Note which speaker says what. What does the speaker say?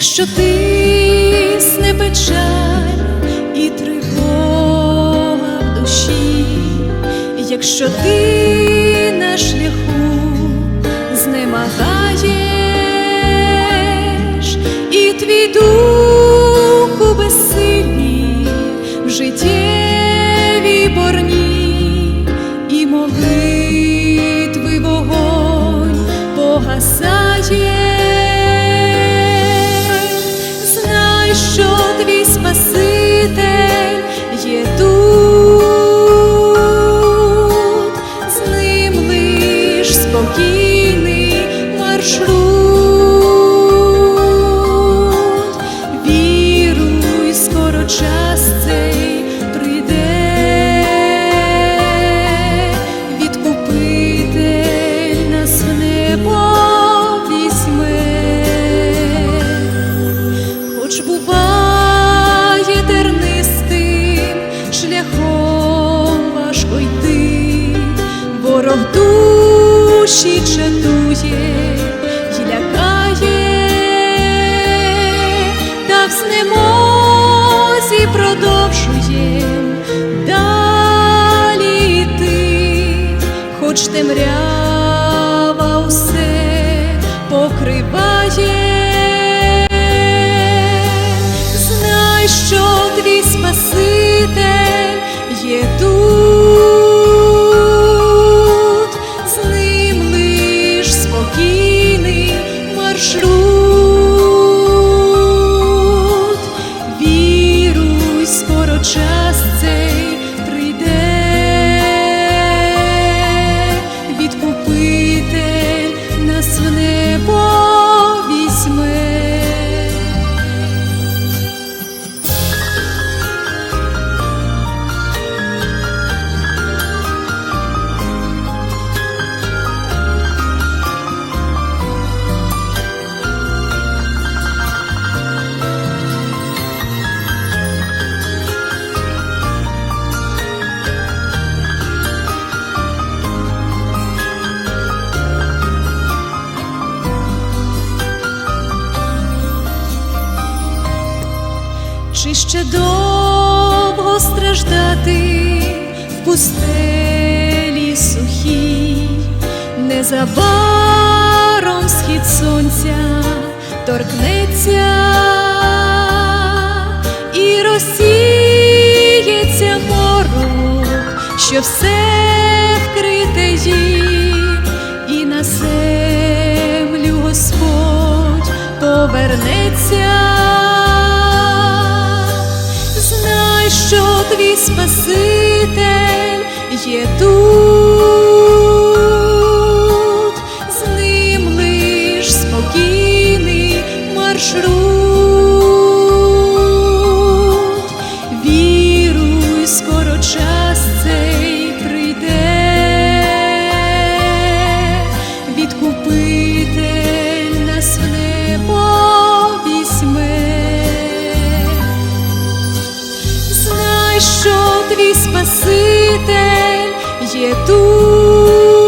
Speaker 1: Якщо тисне печаль і тривога в душі, якщо ти на шляху знемагаєш, і твій дух у безсилі в життєвій борні, і молитви вогонь погасає. Душі чатує і лякає, та в знемозі продовжує далі йти, хоч темрява усе покриває. Нас в Чи ще довго страждати в пустелі сухій, незабаром схід сонця торкнеться і розсіється морок, що все вкрите їм, і на землю Господь повернеться. Спаситель є тут, Спаситель є тут,